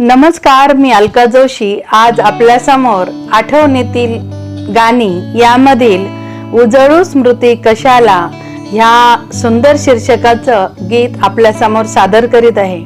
नमस्कार मी अलका जोशी. आज आपल्यासमोर आठवणीतील गाणी यामधील उजळू स्मृती कशाला ह्या सुंदर शीर्षकाचं गीत आपल्यासमोर सादर करीत आहे.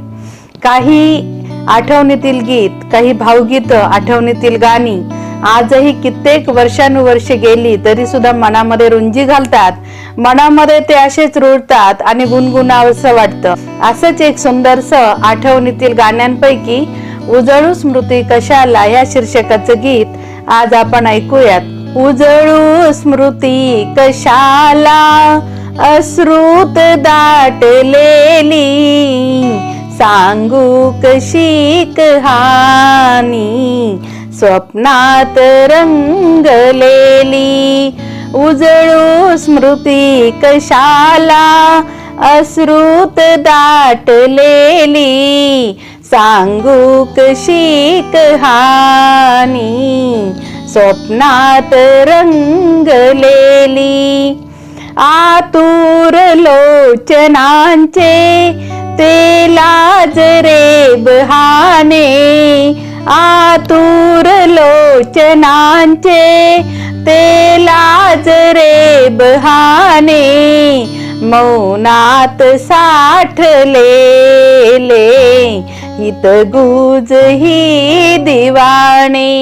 काही आठवणीतील गीत काही भावगीत आठवणीतील गाणी आजही कित्येक वर्षानुवर्षे गेली तरी सुद्धा मनामध्ये रुंजी घालतात. मनामध्ये ते असेच रुळतात आणि गुणगुणावंसं वाटतं. असंच एक सुंदरस आठवणीतील गाण्यांपैकी उजळू स्मृती कशाला या शीर्षकाचं गीत? आज आपण ऐकूयात. उजळू स्मृती कशाला? अश्रुत दाटलेली. सांगू कशी कहाणी? स्वप्नात रंगलेली. उजळू स्मृती कशाला? अश्रुत दाटलेली. सांगू कशी कहाणी स्वप्नात रंगलेली आतुर लोचनांचे ते लाज रे बहाने आतुर लोचनांचे ते लाज रे बहाने मौनात साठलेले हित गुज ही दिवाणे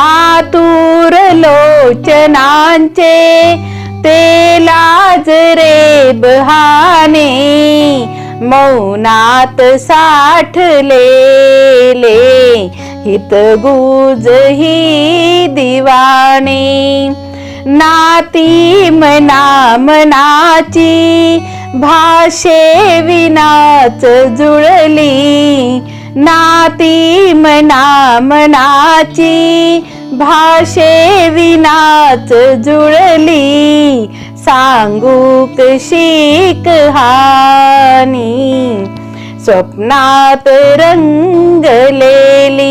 आतुर लोचनांचे ते लाज रे बहाने मौनात साठलेले हित गुज ही दिवाणे नाती मना मनाची भाषे विनाच जुळली नाती मना मनाची भाषे विनाच जुळली सांगू कशीक हानी स्वप्नात रंगलेली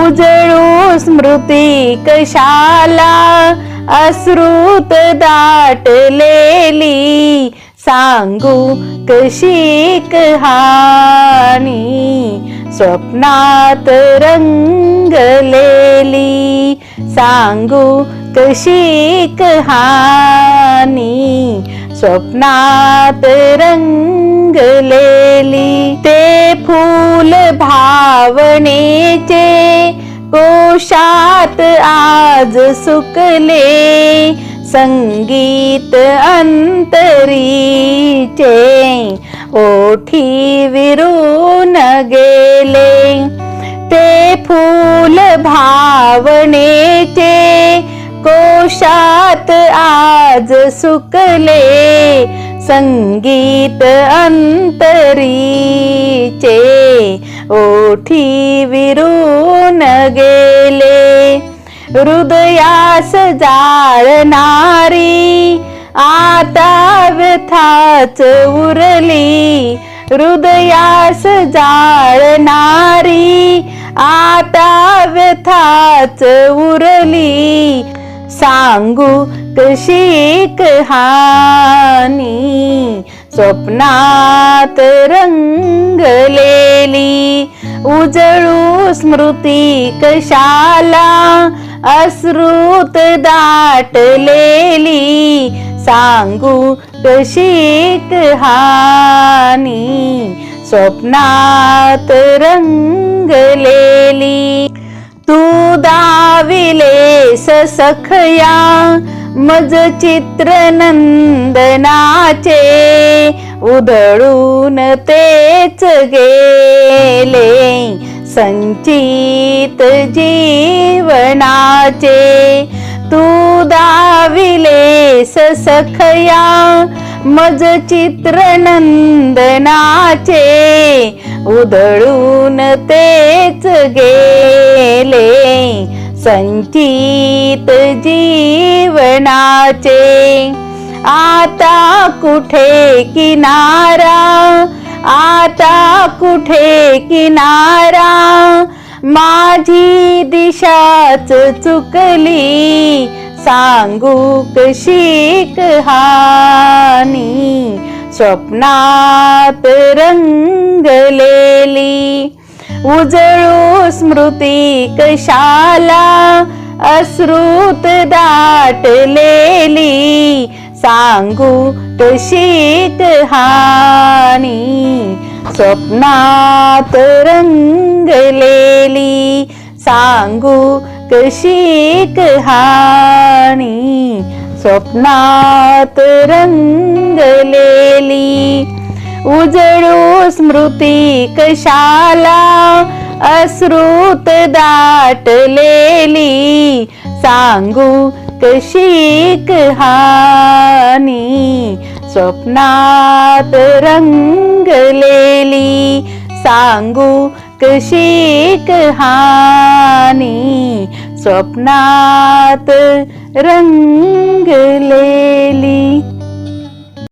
उजळू स्मृती कशाला अश्रुत दाटलेली सांगू कशी कहाणी स्वप्नात रंगलेली सांगू कशी कहाणी स्वप्नात रंगलेली ते फूल भावनेचे कोशात आज सुकले. संगीत अंतरीचे ओठी विरून गेले. ते फूल भावनेचे कोशात आज सुकले. संगीत अंतरीचे ओठी विरून गेले. हृदयास जाळणारी आता व्यथाच उरली. हृदयास जाळणारी आता व्यथाच उरली. सांगू कशी कहाणी स्वप्नात रंगलेली. उजळू स्मृती कशाला? अश्रुत दाटलेली सांगू कशी हानी. स्वप्नात रंगलेली तू दाविले सखया मज चित्र नंदनाचे उधळून तेच गेले. संचित जीवनाचे तू दाविले सखया मज चित्र नंदनाचे उधळून तेच गेले संचित जीवनाचे. आता कुठे किनारा? आता कुठे किनारा? माझी दिशाच चुकली. सांगू कशी कहाणी स्वप्नात रंगलेली उजळू स्मृती कशाला? अश्रुत दाटलेली सांगू कशी हा स्वप्नात रंगलेली सांगू कशी कहाणी स्वप्नात रंगलेली उजळू स्मृती कशाला अश्रुत दाटलेली सांगू कशी कहाणी स्वप्नात रंगलेली सांगू कशी कहाणी स्वप्नात रंगलेली